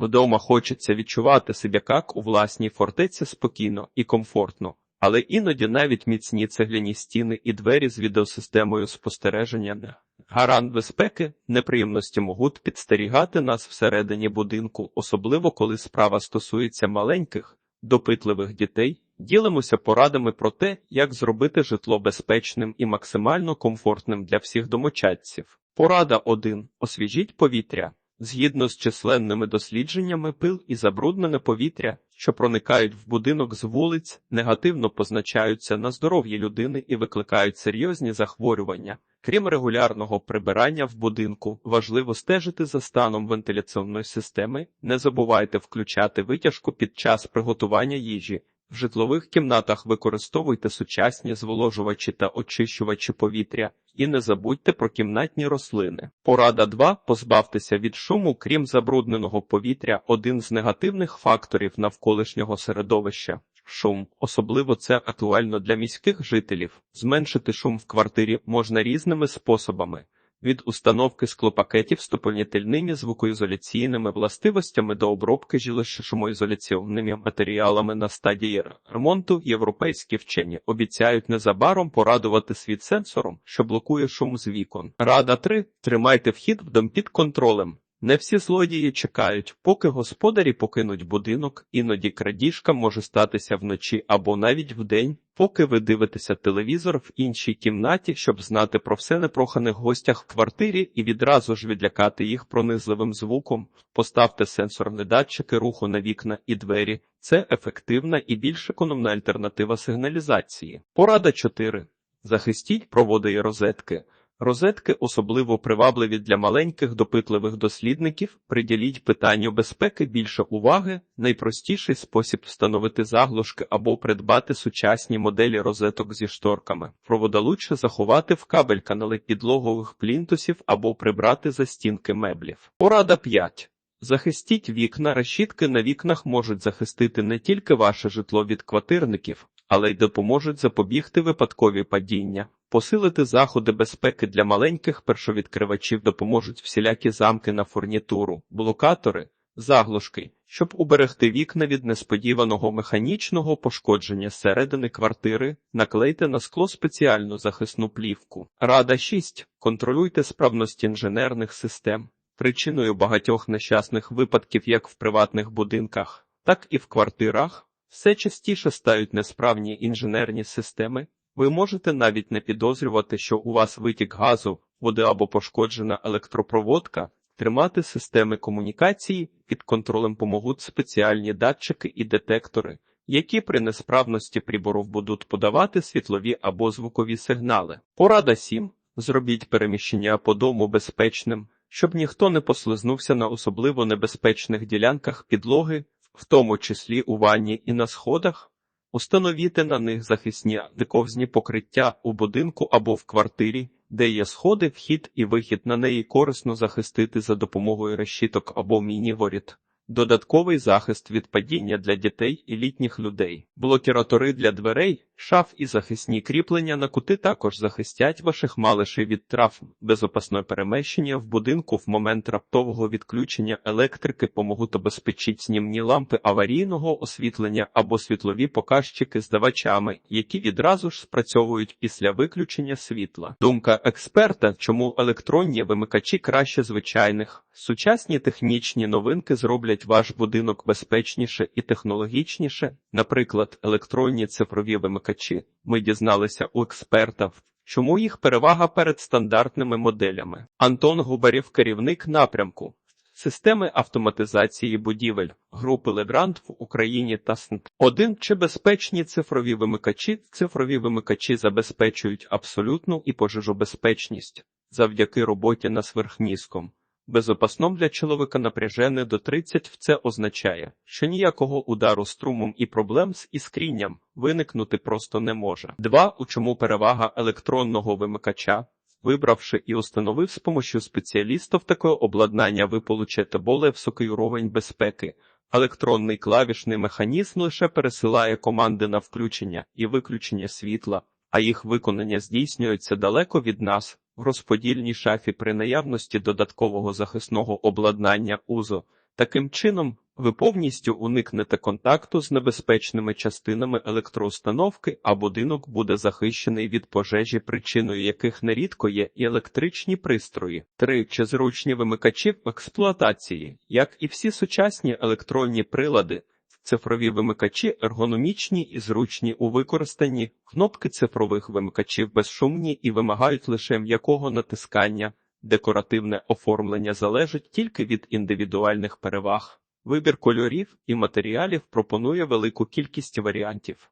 Вдома хочеться відчувати себе як у власній фортеці спокійно і комфортно, але іноді навіть міцні цегляні стіни і двері з відеосистемою спостереження гарант безпеки, неприємності можуть підстерігати нас всередині будинку, особливо коли справа стосується маленьких, допитливих дітей. Ділимося порадами про те, як зробити житло безпечним і максимально комфортним для всіх домочадців. Порада 1. Освіжіть повітря. Згідно з численними дослідженнями, пил і забруднене повітря, що проникають в будинок з вулиць, негативно позначаються на здоров'ї людини і викликають серйозні захворювання. Крім регулярного прибирання в будинку, важливо стежити за станом вентиляційної системи. Не забувайте включати витяжку під час приготування їжі. В житлових кімнатах використовуйте сучасні зволожувачі та очищувачі повітря і не забудьте про кімнатні рослини. Порада 2. Позбавтеся від шуму, крім забрудненого повітря, один з негативних факторів навколишнього середовища. Шум, особливо це актуально для міських жителів. Зменшити шум в квартирі можна різними способами. Від установки склопакетів з доповнительними звукоізоляційними властивостями до обробки жилищно-шумоізоляційними матеріалами на стадії ремонту європейські вчені обіцяють незабаром порадувати світ сенсором, що блокує шум з вікон. Рада 3. Тримайте вхід в дом під контролем. Не всі злодії чекають, поки господарі покинуть будинок, іноді крадіжка може статися вночі або навіть вдень, поки ви дивитеся телевізор в іншій кімнаті, щоб знати про все непроханих гостях в квартирі і відразу ж відлякати їх пронизливим звуком. Поставте сенсорні датчики руху на вікна і двері. Це ефективна і більш економна альтернатива сигналізації. Порада 4. Захистіть проводи і розетки. Розетки особливо привабливі для маленьких допитливих дослідників. Приділіть питанню безпеки більше уваги. Найпростіший спосіб встановити заглушки або придбати сучасні моделі розеток зі шторками. Провода лучше заховати в кабель канали підлогових плінтусів або прибрати за стінки меблів. Порада 5. Захистіть вікна. Решітки на вікнах можуть захистити не тільки ваше житло від квартирників, але й допоможуть запобігти випадкові падіння. Посилити заходи безпеки для маленьких першовідкривачів допоможуть всілякі замки на фурнітуру, блокатори, заглушки, щоб уберегти вікна від несподіваного механічного пошкодження зсередини квартири, наклейте на скло спеціальну захисну плівку. Рада 6. Контролюйте справність інженерних систем. Причиною багатьох нещасних випадків як в приватних будинках, так і в квартирах все частіше стають несправні інженерні системи. Ви можете навіть не підозрювати, що у вас витік газу, води або пошкоджена електропроводка, тримати системи комунікації під контролем помогуть спеціальні датчики і детектори, які при несправності приборів будуть подавати світлові або звукові сигнали. Порада 7. Зробіть переміщення по дому безпечним, щоб ніхто не послизнувся на особливо небезпечних ділянках підлоги, в тому числі у ванні і на сходах. установити на них захисні антиковзні покриття у будинку або в квартирі, де є сходи, вхід і вихід на неї корисно захистити за допомогою решіток або міні-воріт. Додатковий захист від падіння для дітей і літніх людей, блокіратори для дверей, шаф і захисні кріплення на кути також захистять ваших малишів від травм. Безопасне перемещення в будинку в момент раптового відключення електрики поможуть обезпечити снімні лампи аварійного освітлення або світлові показчики з давачами, які відразу ж спрацьовують після виключення світла. Думка експерта, чому електронні вимикачі краще звичайних. Сучасні технічні новинки зроблять ваш будинок безпечніше і технологічніше, наприклад, електронні цифрові вимикачі. Ми дізналися у експерта, чому їх перевага перед стандартними моделями. Антон Губарів, керівник напрямку. Системи автоматизації будівель групи Легрант в Україні та СНТ. Один чи безпечні цифрові вимикачі. Цифрові вимикачі забезпечують абсолютну і пожежобезпечність завдяки роботі на сверхнізком. Безопасном для чоловіка напряжене до 30 це означає, що ніякого удару струмом і проблем з іскрінням виникнути просто не може. Два. У чому перевага електронного вимикача? Вибравши і установив з помощью спеціалістів таке обладнання, ви получите более високий уровень безпеки. Електронний клавішний механізм лише пересилає команди на включення і виключення світла, а їх виконання здійснюється далеко від нас. В розподільній шафі при наявності додаткового захисного обладнання УЗО Таким чином, ви повністю уникнете контакту з небезпечними частинами електроустановки, а будинок буде захищений від пожежі, причиною яких нерідко є і електричні пристрої. 3. Чи зручні вимикачі в експлуатації, як і всі сучасні електронні прилади. Цифрові вимикачі ергономічні і зручні у використанні, кнопки цифрових вимикачів безшумні і вимагають лише м'якого натискання. Декоративне оформлення залежить тільки від індивідуальних переваг. Вибір кольорів і матеріалів пропонує велику кількість варіантів.